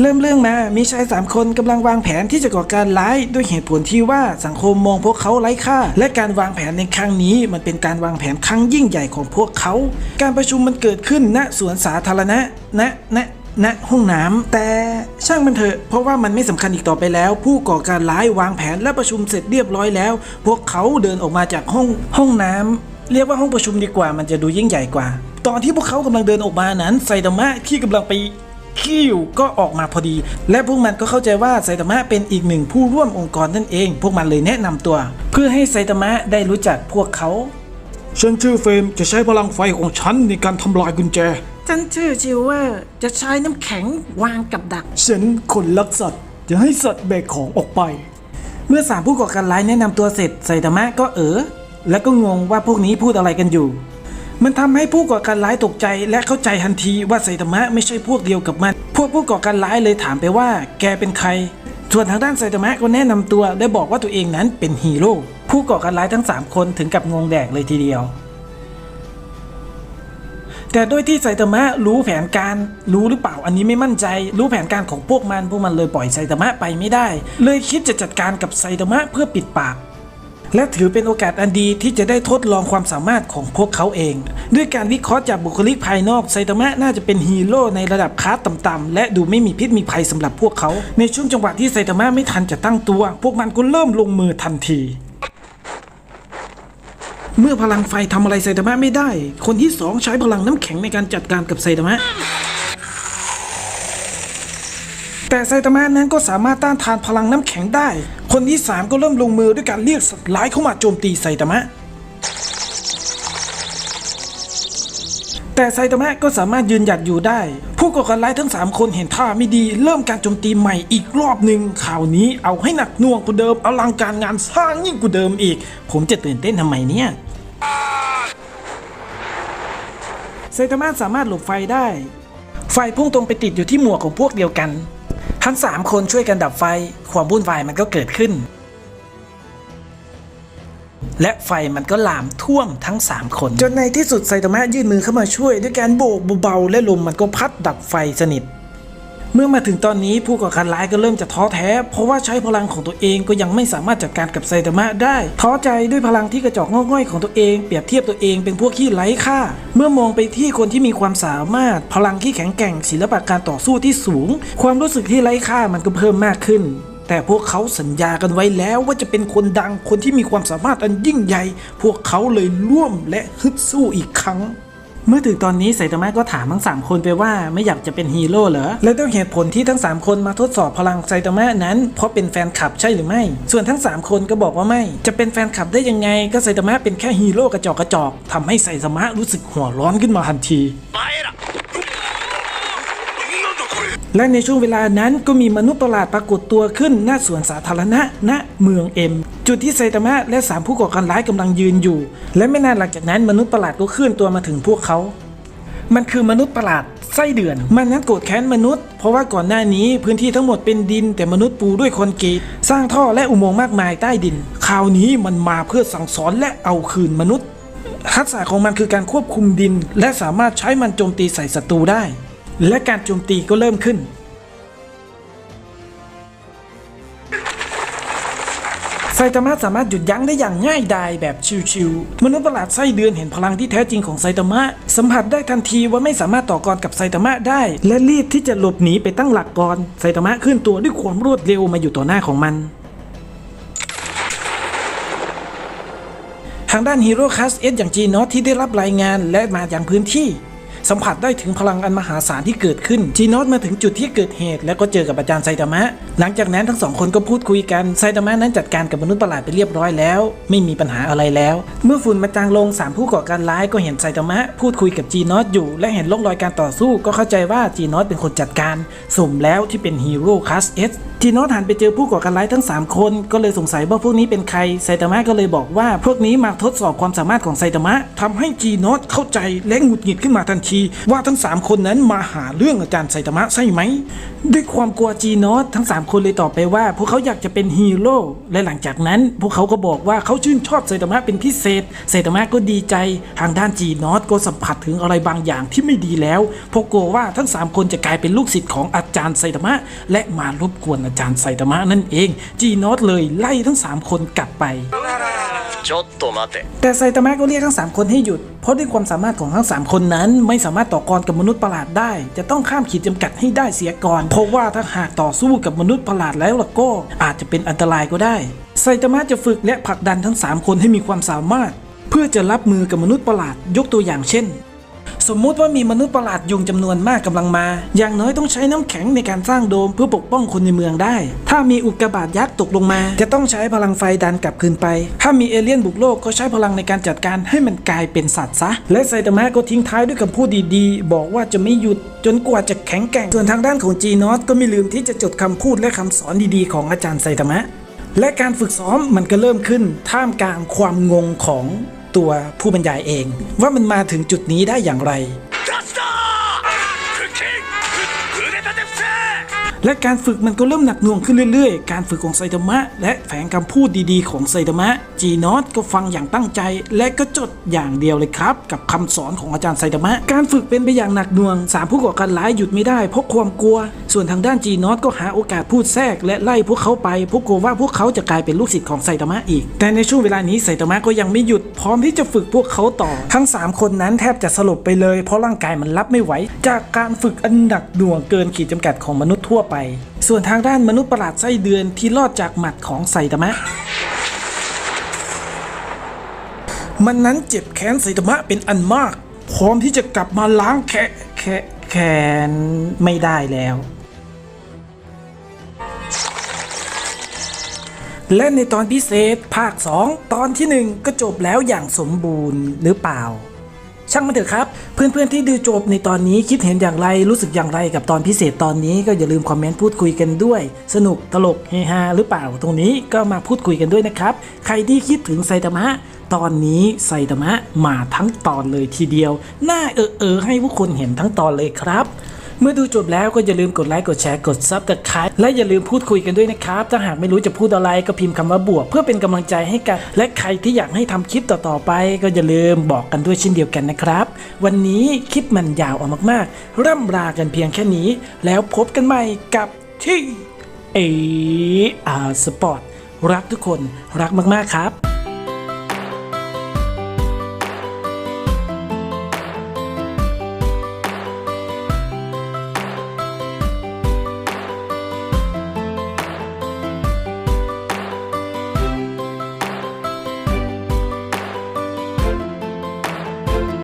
เริ่มเรื่องมา มีชายสามคนกำลังวางแผนที่จะก่อการร้ายด้วยเหตุผลที่ว่าสังคมมองพวกเขาไร้ค่า และการวางแผนในครั้งนี้มันเป็นการวางแผนครั้งยิ่งใหญ่ของพวกเขา การประชุมมันเกิดขึ้นณสวนสาธารณะ ณ ณ ณ ห้องน้ำแต่ช่างมันเถอะ เพราะว่ามันไม่สำคัญอีกต่อไปแล้ว ผู้ก่อการร้ายวางแผนและประชุมเสร็จเรียบร้อยแล้ว พวกเขาเดินออกมาจากห้องห้องน้ำเรียกว่าห้องประชุมดีกว่า มันจะดูยิ่งใหญ่กว่า ตอนที่พวกเขากำลังเดินออกมานั้นไซตามะที่กำลังไป ขี้อยู่ก็ออกมาพอดี และพวกมันก็เข้าใจว่าไซตามะเป็นอีกหนึ่งผู้ร่วมองค์กรนั่นเอง พวกมันเลยแนะนำตัว เพื่อให้ไซตามะได้รู้จักพวกเขาฉันชื่อเฟรมจะใช้พลังไฟของฉันในการทำลายกุญแจ ฉันชื่อจิวเวอร์จะใช้น้ำแข็งวางกับดัก ฉันคนรักสัตว์จะให้สัตว์แบกของออกไป เมื่อสามผู้ก่อการร้ายแนะนำตัวเสร็จไซตามะก็เออและก็งงว่าพวกนี้พูดอะไรกันอยู่ มันทำให้ผู้ก่อการร้ายตกใจและเข้าใจทันทีว่าไซตามะไม่ใช่พวกเดียวกับมัน พวกผู้ก่อการร้ายเลยถามไปว่า แกเป็นใคร ส่วนทางด้านไซตามะก็แนะนำตัวและบอกว่าตัวเองนั้นเป็นฮีโร่ ผู้ก่อการร้ายทั้ง 3 คนถึงกับงงแดกเลยทีเดียว แต่ด้วยที่ไซตามะรู้แผนการ รู้หรือเปล่าอันนี้ไม่มั่นใจ รู้แผนการของพวกมันพวกมันเลยปล่อยไซตามะไปไม่ได้ เลยคิดจะจัดการกับไซตามะเพื่อปิดปาก และถือเป็นโอกาสอันดีที่จะได้ทดลองความสามารถของพวกเขาเอง ด้วยการวิเคราะห์จากบุคลิกภายนอกไซตามะน่าจะเป็นฮีโร่ในระดับคลาสต่ำๆและดูไม่มีพิษมีภัยสำหรับพวกเขา ในช่วงจังหวะที่ไซตามะไม่ทันจะตั้งตัว พวกมันก็เริ่มลงมือทันทีเมื่อพลังไฟทำอะไรไซตามะไม่ได้ คนที่สองใช้พลังน้ำแข็งในการจัดการกับไซตามะ แต่ไซตามะนั้นก็สามารถต้านทานพลังน้ำแข็งได้ คนที่สามก็เริ่มลงมือด้วยการเรียกสัตว์ร้ายเข้ามาโจมตีไซตามะ แต่ไซตามะก็สามารถยืนหยัดอยู่ได้ ผู้ก่อการร้ายทั้ง 3 คนเห็นท่าไม่ดี เริ่มการโจมตีใหม่อีกรอบหนึ่งข่าวนี้เอาให้หนักหน่วงกว่าเดิมอลังการงานสร้างยิ่งกว่าเดิมอีก ผมจะตื่นเต้นทำไมเนี่ยไซตามะสามารถหลบไฟได้ ไฟพุ่งตรงไปติดอยู่ที่หมวกของพวกเดียวกัน ทั้งสามคนช่วยกันดับไฟ ความวุ่นวายมันก็เกิดขึ้น และไฟมันก็ลามท่วมทั้ง 3 คน จนในที่สุดไซตามะยื่นมือเข้ามาช่วย ด้วยการโบกเบาๆและลมมันก็พัดดับไฟสนิท เมื่อมาถึงตอนนี้ผู้ก่อการร้ายก็เริ่มจะท้อแท้ เพราะว่าใช้พลังของตัวเองก็ยังไม่สามารถจัดการกับไซตามะได้ ท้อใจด้วยพลังที่กระจอกงอกง่อยของตัวเองเปรียบเทียบตัวเองเป็นพวกขี้ไร้ค่า เมื่อมองไปที่คนที่มีความสามารถ พลังที่แข็งแกร่งศิลปะการต่อสู้ที่สูง ความรู้สึกที่ไร้ค่ามันก็เพิ่มมากขึ้นแต่พวกเขาสัญญากันไว้แล้วว่าจะเป็นคนดังคนที่มีความสามารถอันยิ่งใหญ่ พวกเขาเลยร่วมและฮึดสู้อีกครั้ง เมื่อถึงตอนนี้ไซตามะก็ถามทั้ง 3 คนไปว่าไม่อยากจะเป็นฮีโร่เหรอ และด้วยเหตุผลที่ทั้ง 3 คนมาทดสอบพลังไซตามะนั้น เพราะเป็นแฟนคลับใช่หรือไม่ ส่วนทั้ง 3 คนก็บอกว่าไม่ จะเป็นแฟนคลับได้ยังไง ก็ไซตามะเป็นแค่ฮีโร่กระจอกกระจอกทำให้ไซตามะรู้สึกหัวร้อนขึ้นมาทันที และในช่วงเวลานั้นก็มีมนุษย์ประหลาดปรากฏตัวขึ้นหน้าสวนสาธารณะณเมืองเอ็ม จุดที่ไซตามะและสามผู้ก่อการร้ายกำลังยืนอยู่ และไม่นานหลังจากนั้นมนุษย์ประหลาดก็เคลื่อนตัวมาถึงพวกเขามันคือมนุษย์ประหลาดไส้เดือน มันนั้นโกรธแค้นมนุษย์ เพราะว่าก่อนหน้านี้พื้นที่ทั้งหมดเป็นดิน แต่มนุษย์ปูด้วยคอนกรีตสร้างท่อและอุโมงค์มากมายใต้ดิน คราวนี้มันมาเพื่อสั่งสอนและเอาคืนมนุษย์ทักษะของมันคือการควบคุมดิน และสามารถใช้มันโจมตีใส่ศัตรูได้ และการโจมตีก็เริ่มขึ้น ไซตามะสามารถหยุดยั้งได้อย่างง่ายดายแบบชิวๆ มนุษย์ประหลาดไส้เดือนเห็นพลังที่แท้จริงของไซตามะ สัมผัสได้ทันทีว่าไม่สามารถต่อกรกับไซตามะได้ และรีบที่จะหลบหนีไปตั้งหลักก่อน ไซตามะขึ้นตัวด้วยความรวดเร็วมาอยู่ต่อหน้าของมันทางด้านฮีโร่คัสเอสอย่างจีนอตที่ได้รับรายงานและมาอย่างพื้นที่ สัมผัสได้ถึงพลังอันมหาศาลที่เกิดขึ้นจีนอตมาถึงจุดที่เกิดเหตุ แล้วก็เจอกับอาจารย์ไซตามะ หลังจากนั้นทั้งสองคนก็พูดคุยกันไซตามะนั้นจัดการกับมนุษย์ประหลาดไปเรียบร้อยแล้ว ไม่มีปัญหาอะไรแล้ว เมื่อฝุ่นมาจางลงสามผู้ก่อการร้ายก็เห็นไซตามะพูดคุยกับจีนอตอยู่ และเห็นร่องรอยการต่อสู้ก็เข้าใจว่าจีนอตเป็นคนจัดการสมแล้วที่เป็นฮีโร่คัสเอสจีนอตหันไปเจอผู้ก่อการร้ายทั้ง 3 คน ก็เลยสงสัยว่าพวกนี้เป็นใครไซตามะก็เลยบอกว่าพวกนี้มาทดสอบความสามารถของไซตามะทำให้จีนอตเข้าใจและหงุดหงิดขึ้นมาทันที ว่าทั้ง 3 คนนั้นมาหาเรื่องอาจารย์ไซตามะใช่ไหมด้วยความกลัวจีนอตทั้ง 3คนเลยตอบไปว่า พวกเขาอยากจะเป็นฮีโร่และหลังจากนั้น พวกเขาก็บอกว่าเขาชื่นชอบไซตามะเป็นพิเศษไซตามะก็ดีใจ ทางด้านจีนอตก็สัมผัสถึงอะไรบางอย่างที่ไม่ดีแล้วเพราะกลัวว่าทั้ง 3 คนจะกลายเป็นลูกศิษย์ของอาจารย์ไซตามะ และมารบกวนอาจารย์ไซตามะนั่นเอง จีนอตเลยไล่ทั้ง 3 คนกลับไป ちょっと待て แต่ไซตามะก็เรียกทั้ง 3 คนให้หยุด เพราะด้วยความสามารถของทั้ง 3 คนนั้น ไม่สามารถต่อกรกับมนุษย์ประหลาดได้ จะต้องข้ามขีดจำกัดให้ได้เสียก่อน เพราะว่าถ้าหากต่อสู้กับมนุษย์ประหลาดแล้วล่ะก็อาจจะเป็นอันตรายก็ได้ ไซตามะจะฝึกและผลักดันทั้ง 3 คนให้มีความสามารถ เพื่อจะรับมือกับมนุษย์ประหลาดยกตัวอย่างเช่น สมมุติว่ามีมนุษย์ประหลาดยุงจำนวนมากกำลังมา อย่างน้อยต้องใช้น้ำแข็งในการสร้างโดมเพื่อปกป้องคนในเมืองได้ ถ้ามีอุกกาบาตยักษ์ตกลงมา จะต้องใช้พลังไฟดันกลับคืนไป ถ้ามีเอเลี่ยนบุกโลกก็ใช้พลังในการจัดการให้มันกลายเป็นสัตว์ซะ และไซตามะก็ทิ้งท้ายด้วยคำพูดดีๆ บอกว่าจะไม่หยุดจนกว่าจะแข็งแกร่ง ส่วนทางด้านของจีนอสก็ไม่ลืมที่จะจดคำพูดและคำสอนดีๆ ของอาจารย์ไซตามะและการฝึกซ้อมมันก็เริ่มขึ้นท่ามกลางความงงของ ตัวผู้บรรยายเอง ว่ามันมาถึงจุดนี้ได้อย่างไร และการฝึกมันก็เริ่มหนักหน่วงขึ้นเรื่อยๆ การฝึกของไซตามะ และแฝงคำพูดดีๆ ของไซตามะ จีนอตก็ฟังอย่างตั้งใจ และก็จดอย่างเดียวเลยครับ กับคำสอนของอาจารย์ไซตามะ การฝึกเป็นไปอย่างหนักหน่วงสามผู้ก่อการร้ายหยุดไม่ได้เพราะความกลัว ส่วนทางด้านจีนอตก็หาโอกาสพูดแทรก และไล่พวกเขาไปเพราะกลัวว่าพวกเขาจะกลายเป็นลูกศิษย์ของไซตามะอีก แต่ในช่วงเวลานี้ไซตามะก็ยังไม่หยุดพร้อมที่จะฝึกพวกเขาต่อ ทั้งสามคนนั้นแทบจะสลบไปเลย เพราะร่างกายมันรับไม่ไหวจากการฝึกอันหนักหน่วงเกินขีดจำกัดของมนุษย์ทั่วไปส่วนทางด้านมนุษย์ประหลาดไส้เดือนที่รอดจากหมัดของไซตามะ มันนั้นเจ็บแค้นไซตามะเป็นอันมาก พร้อมที่จะกลับมาล้างแคะแคะแค้นไม่ได้แล้ว และในตอนพิเศษภาค 2 ตอนทีหนึ่1 ก็จบแล้วอย่างสมบูรณ์หรือเปล่า ช่างมันเถอะครับ เพื่อนๆที่ดูจบในตอนนี้คิดเห็นอย่างไรรู้สึกอย่างไรกับตอนพิเศษตอนนี้ก็อย่าลืมคอมเมนต์พูดคุยกันด้วย สนุกตลกเฮฮาหรือเปล่าตรงนี้ก็มาพูดคุยกันด้วยนะครับ ใครที่คิดถึงไซตามะตอนนี้ไซตามะมาทั้งตอนเลยทีเดียวน่าเออเออให้ผู้คนเห็นทั้งตอนเลยครับ เมื่อดูจบแล้วก็อย่าลืมกดไลค์กดแชร์กดซับสไครต์และอย่าลืมพูดคุยกันด้วยนะครับ ถ้าหากไม่รู้จะพูดอะไรก็พิมพ์คำว่าบวก เพื่อเป็นกำลังใจให้กัน และใครที่อยากให้ทำคลิปต่อๆไป ก็อย่าลืมบอกกันด้วยเช่นเดียวกันนะครับ วันนี้คลิปมันยาวออกมากๆ ร่ำลากันเพียงแค่นี้ แล้วพบกันใหม่กับที่เออาสปอร์ตรักทุกคนรักมากๆครับ